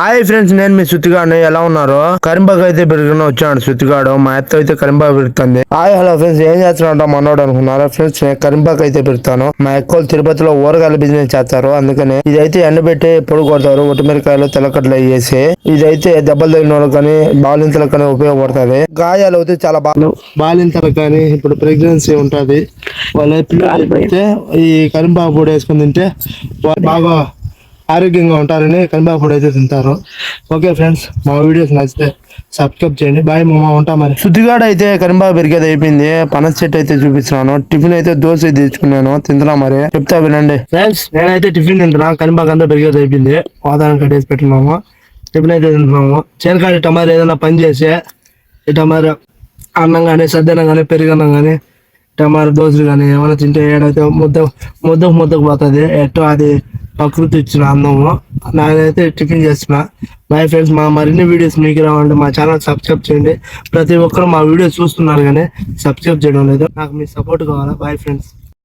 Hi friends నేను మీ సుత్తిగాడు ఎలా ఉన్నారు? కరింబాగ్ అయితే పెరుగున వచ్చాడు సుత్తిగాడు మా అత్త అయితే కరింబాగ్ పెరుగుతుంది. Hi hello friends. ఏం చేస్తున్నాడు మనోడు అనుకున్నారా? ఫ్రెండ్స్ నేను కరింబాగ్ అయితే పెడతాను మా ఎక్కువ తిరుపతిలో ఊరగాయల బిజినెస్ చేస్తారు. అందుకని ఇదైతే ఎండబెట్టి పొడి కొడతారు. ఒట్టిమిరకాయలు తెల్లకట్లు వేసి ఇదైతే దెబ్బలు తగిన వాళ్ళకి కానీ బాలింతలకు కానీ ఉపయోగపడుతుంది. గాయాలు అయితే చాలా బాగా బాలింతలకు కానీ ఇప్పుడు ప్రెగ్నెన్సీ ఉంటుంది. వాళ్ళ పిల్లలు అయితే ఈ కరింబాగ్ పొడి వేసుకుని తింటే వాళ్ళు బాగా ఆరోగ్యంగా ఉంటారని కనిపాకు పొడి అయితే తింటారు. ఓకే ఫ్రెండ్స్ మా వీడియోస్ నచ్చితే సబ్స్క్రైబ్ చేయండి. బాయ్ మా ఉంటా మరి. శుద్ధిగాడ అయితే కరింబాబు పెరిగేది అయిపోయింది. పనస చెట్టు అయితే చూపిస్తున్నాను. టిఫిన్ అయితే దోశ తెచ్చుకున్నాను. తింటున్నా మరి. చెప్తా వినండి. ఫ్రెండ్స్ నేనైతే టిఫిన్ తింటున్నా. కరింబాగ్ అంతా పెరిగేది అయిపోయింది. వాతావరణం కట్టేసి పెట్టున్నాము టిఫిన్ అయితే తింటున్నాము. చేనకాడ టమాటా ఏదైనా పని చేసి ఈ టమాటా అన్నం కానీ సద్దన్నం కానీ పెరుగన్నం కానీ టమాటా దోశలు కానీ ఏమైనా తింటే ఏడైతే ముద్ద ముద్దకు ముద్దకు పోతుంది. ఎట్టో అది ప్రకృతి ఇచ్చిన అందము నాకైతే టిఫిన్ చేస్తున్నా బాయ్ ఫ్రెండ్స్ మా మరిన్ని వీడియోస్ మీకు రావండి మా ఛానల్ సబ్స్క్రైబ్ చేయండి. ప్రతి ఒక్కరు మా వీడియో చూస్తున్నారు కానీ సబ్స్క్రైబ్ చేయడం లేదు. నాకు మీ సపోర్ట్ కావాలా? Bye friends